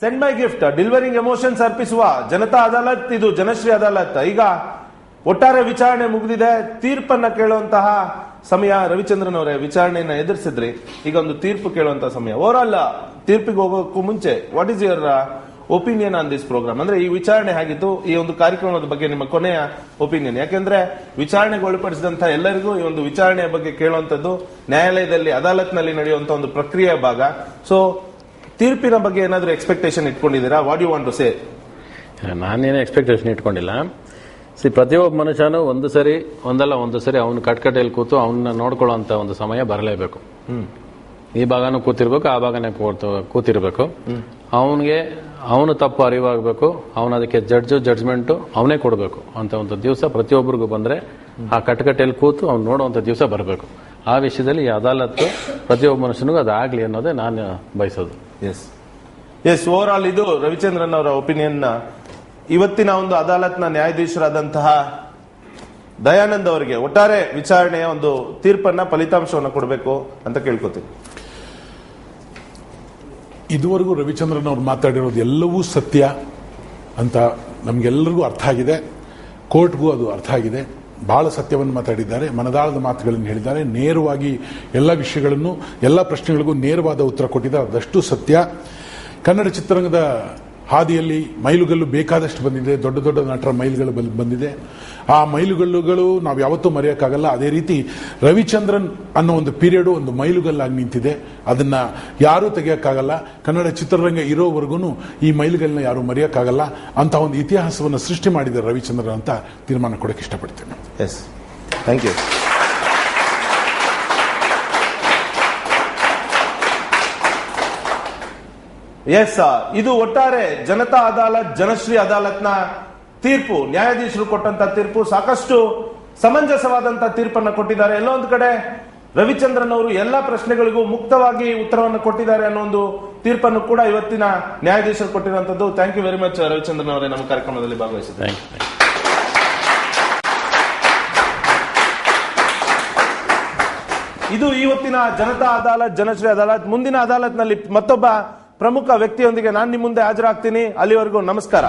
Send my gift delivering emotions ಅರ್ಪಿಸುವ ಜನತಾ ಅದಾಲತ್, ಇದು ಜನಶ್ರೀ ಅದಾಲತ್. ಈಗ ಒಟ್ಟಾರೆ ವಿಚಾರಣೆ ಮುಗಿದಿದೆ. ತೀರ್ಪನ್ನ ಕೇಳುವಂತಹ ಸಮಯ ರವಿಚಂದ್ರನ್ ಅವರೇ ವಿಚಾರಣೆಯನ್ನ ಎದುರಿಸಿದ್ರಿ. ಈಗ ಒಂದು ತೀರ್ಪು ಕೇಳುವಂತಹ ಸಮಯ. ಓವರ್ ಆಲ್ ತೀರ್ಪಿಗೆ ಹೋಗೋಕ್ಕೂ ಮುಂಚೆ what is your opinion on this program ಅಂದ್ರೆ ಈ ವಿಚಾರಣೆ ಆಗಿತ್ತು ಈ ಒಂದು ಕಾರ್ಯಕ್ರಮದ ಬಗ್ಗೆ ನಿಮ್ಮ ಕೊನೆಯ ಒಪಿನಿಯನ್ ಯಾಕೆಂದ್ರೆ ವಿಚಾರಣೆಗೆ ಒಳಪಡಿಸಿದಂತಹ ಎಲ್ಲರಿಗೂ ಈ ಒಂದು ವಿಚಾರಣೆಯ ಬಗ್ಗೆ ಕೇಳುವಂತದ್ದು ನ್ಯಾಯಾಲಯದಲ್ಲಿ, ಅದಾಲತ್ನಲ್ಲಿ ನಡೆಯುವಂತಹ ಒಂದು ಪ್ರಕ್ರಿಯೆಯ ಭಾಗ. ಸೊ ತೀರ್ಪಿನ ಬಗ್ಗೆ ಏನಾದರೂ expectation ಇಟ್ಕೊಂಡಿದ್ದೀರಾ? What you want to say ನಾನೇನು ಎಕ್ಸ್ಪೆಕ್ಟೇಷನ್ ಇಟ್ಕೊಂಡಿಲ್ಲ. ಸಿ ಪ್ರತಿಯೊಬ್ಬ ಮನುಷ್ಯನೂ ಒಂದು ಸರಿ ಒಂದಲ್ಲ ಒಂದು ಸರಿ ಅವನು ಕಟ್ಕಟೆಯಲ್ಲಿ ಕೂತು ಅವನ್ನ ನೋಡ್ಕೊಳ್ಳೋಂಥ ಒಂದು ಸಮಯ ಬರಲೇಬೇಕು. ಈ ಭಾಗನೂ ಕೂತಿರ್ಬೇಕು ಆ ಭಾಗನೇ ಕೂತು ಕೂತಿರ್ಬೇಕು. ಅವನಿಗೆ ಅವನು ತಪ್ಪು ಅರಿವಾಗಬೇಕು ಅವನು ಅದಕ್ಕೆ ಜಡ್ಜು ಜಡ್ಜ್ಮೆಂಟು ಅವನೇ ಕೊಡಬೇಕು ಅಂತ ಒಂದು ದಿವಸ ಪ್ರತಿಯೊಬ್ಬರಿಗೂ ಬಂದರೆ ಆ ಕಟ್ಕಟೆಯಲ್ಲಿ ಕೂತು ಅವ್ನು ನೋಡುವಂಥ ದಿವಸ ಬರಬೇಕು. ಆ ವಿಷಯದಲ್ಲಿ ಈ ಅದಾಲತ್ತು ಪ್ರತಿಯೊಬ್ಬ ಮನುಷ್ಯನಿಗೂ ಅದಾಗ್ಲಿ ಅನ್ನೋದೇ ನಾನು ಬಯಸೋದು. ಎಸ್ ಎಸ್ ಓವರ್ ಆಲ್ ಇದು ರವಿಚಂದ್ರನ್ ಅವರ ಒಪಿನಿಯನ್ ಇವತ್ತಿನ ಒಂದು ಅದಾಲತ್ನ ನ್ಯಾಯಾಧೀಶರಾದಂತಹ ದಯಾನಂದ್ ಅವರಿಗೆ ಒಟ್ಟಾರೆ ವಿಚಾರಣೆಯ ಒಂದು ತೀರ್ಪನ್ನ ಫಲಿತಾಂಶವನ್ನು ಕೊಡಬೇಕು ಅಂತ ಕೇಳ್ಕೊತೀನಿ. ಇದುವರೆಗೂ ರವಿಚಂದ್ರನ್ ಅವ್ರು ಮಾತಾಡಿರೋದು ಎಲ್ಲವೂ ಸತ್ಯ ಅಂತ ನಮಗೆಲ್ಲರಿಗೂ ಅರ್ಥ ಆಗಿದೆ. ಕೋರ್ಟ್ಗೂ ಅದು ಅರ್ಥ ಆಗಿದೆ. ಬಹಳ ಸತ್ಯವನ್ನು ಮಾತಾಡಿದ್ದಾರೆ, ಮನದಾಳದ ಮಾತುಗಳನ್ನು ಹೇಳಿದ್ದಾರೆ, ನೇರವಾಗಿ ಎಲ್ಲ ವಿಷಯಗಳನ್ನು, ಎಲ್ಲ ಪ್ರಶ್ನೆಗಳಿಗೂ ನೇರವಾದ ಉತ್ತರ ಕೊಟ್ಟಿದ್ದಾರೆ. ಅದಷ್ಟು ಸತ್ಯ. ಕನ್ನಡ ಚಿತ್ರರಂಗದ ಹಾದಿಯಲ್ಲಿ ಮೈಲುಗಲ್ಲು ಬೇಕಾದಷ್ಟು ಬಂದಿದೆ. ದೊಡ್ಡ ದೊಡ್ಡ ನಟರ ಮೈಲುಗಳು ಬಂದಿದೆ. ಆ ಮೈಲುಗಲ್ಲುಗಳು ನಾವು ಯಾವತ್ತೂ ಮರೆಯೋಕ್ಕಾಗಲ್ಲ. ಅದೇ ರೀತಿ ರವಿಚಂದ್ರನ್ ಅನ್ನೋ ಒಂದು ಪೀರಿಯಡ್ ಒಂದು ಮೈಲುಗಲ್ಲಾಗಿ ನಿಂತಿದೆ. ಅದನ್ನ ಯಾರೂ ತೆಗೆಯೋಕ್ಕಾಗಲ್ಲ. ಕನ್ನಡ ಚಿತ್ರರಂಗ ಇರೋವರೆಗೂ ಈ ಮೈಲುಗಲ್ಲನ್ನ ಯಾರೂ ಮರೆಯೋಕ್ಕಾಗಲ್ಲ. ಅಂತ ಒಂದು ಇತಿಹಾಸವನ್ನು ಸೃಷ್ಟಿ ಮಾಡಿದ್ದಾರೆ ರವಿಚಂದ್ರನ್ ಅಂತ ತೀರ್ಮಾನ ಕೊಡಕ್ಕೆ ಇಷ್ಟಪಡ್ತೇನೆ. ಎಸ್ ಥ್ಯಾಂಕ್ ಯು ಎಸ್ ಇದು ಒಟ್ಟಾರೆ ಜನತಾ ಅದಾಲತ್ ಜನಶ್ರೀ ಅದಾಲತ್ನ ತೀರ್ಪು. ನ್ಯಾಯಾಧೀಶರು ಕೊಟ್ಟಂತ ತೀರ್ಪು ಸಾಕಷ್ಟು ಸಮಂಜಸವಾದಂತ ತೀರ್ಪನ್ನ ಕೊಟ್ಟಿದ್ದಾರೆ. ಎಲ್ಲೋ ಒಂದು ಕಡೆ ರವಿಚಂದ್ರನ್ ಅವರು ಎಲ್ಲ ಪ್ರಶ್ನೆಗಳಿಗೂ ಮುಕ್ತವಾಗಿ ಉತ್ತರವನ್ನು ಕೊಟ್ಟಿದ್ದಾರೆ ಅನ್ನೋ ಒಂದು ತೀರ್ಪನ್ನು ಕೂಡ ಇವತ್ತಿನ ನ್ಯಾಯಾಧೀಶರು ಕೊಟ್ಟಿರುವಂತದ್ದು. Thank you very much Ravichandran ಅವರೇ ನಮ್ಮ ಕಾರ್ಯಕ್ರಮದಲ್ಲಿ ಭಾಗವಹಿಸಿದ್ದಾರೆ ಇದು ಇವತ್ತಿನ ಜನತಾ ಅದಾಲತ್ ಜನಶ್ರೀ ಅದಾಲತ್. ಮುಂದಿನ ಅದಾಲತ್ನಲ್ಲಿ ಮತ್ತೊಬ್ಬ ಪ್ರಮುಖ ವ್ಯಕ್ತಿಯೊಂದಿಗೆ ನಾನು ನಿಮ್ಮ ಮುಂದೆ ಹಾಜರಾಗ್ತೀನಿ. ಅಲ್ಲಿವರೆಗೂ ನಮಸ್ಕಾರ.